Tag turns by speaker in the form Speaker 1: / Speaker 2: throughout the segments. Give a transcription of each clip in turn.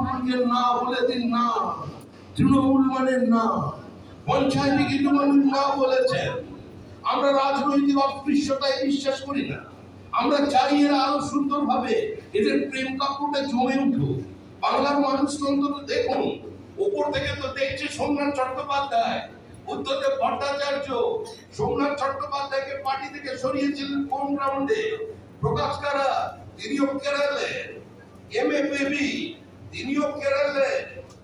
Speaker 1: তৃণমূলকে না বলে দিন না, তৃণমূল মানে না, পঞ্চায়েতে কিছু মানুষ না বলেছেন আমরা রাজনৈতিক অস্পৃশ্যতায় বিশ্বাস করি না। আমরা চাই এরা আরও সুন্দরভাবে এদের প্রেম কাপড়টা জমে উঠুক। বাংলার মানুষ অন্তত দেখুন উপর থেকে তো দেখছে সোমনাথ চট্টোপাধ্যায়। বুদ্ধদেব ভট্টাচার্য সোমনাথ চট্টোপাধ্যায়কে পার্টি থেকে সরিয়েছিলেন কোন গ্রাউন্ডে প্রকাশ কারা? তিনিও কেরালে এম এ বেবি তিনিও কেরালে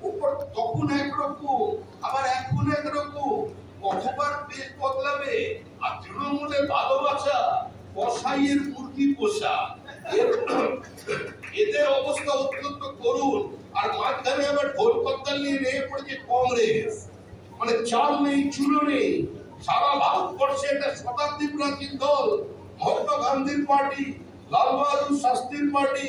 Speaker 1: উপর তখন একরকম আবার এখন একরকম কতবার পেট বদলাবে, আর তৃণমূলের ভালোবাসা কসাইয়ের মুরগি পোষা। এদের অবস্থা অত্যন্ত করুণ, আর মাঝখানে আবার ঢোল কদ্দাল নিয়ে রেগে পড়েছে কংগ্রেস। মানে চাল নেই, চুলো নেই। সারা ভারতবর্ষে একটা শতাব্দী প্রাচীন দল, মহাত্মা গান্ধীর পার্টি, লাল বাহাদুর শাস্ত্রীর পার্টি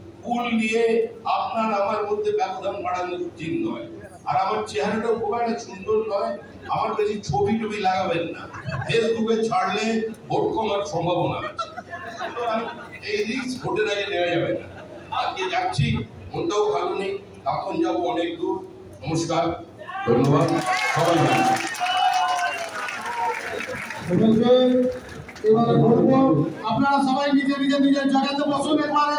Speaker 1: ফুল নিয়ে আপনার আমার মধ্যে ব্যবধান বাড়ানো উচিত নয়। আর আমার চেহারাটাও খুব একটা সুন্দর নয়। আমার বেশি ছবি টবি লাগাবেন না। ফেসবুকে ছাড়লে ভোট কমার সম্ভাবনা আছে। এই রিস্ক ভোটের আগে নেওয়া যাবে না। আজকে যাচ্ছি, মনটাও ভালো নেই। তখন যাব অনেক দূর। নমস্কার, ধন্যবাদ। সবাই
Speaker 2: এবারে আপনারা সবাই নিজে নিজে নিজের জায়গাতে বসুন এবারে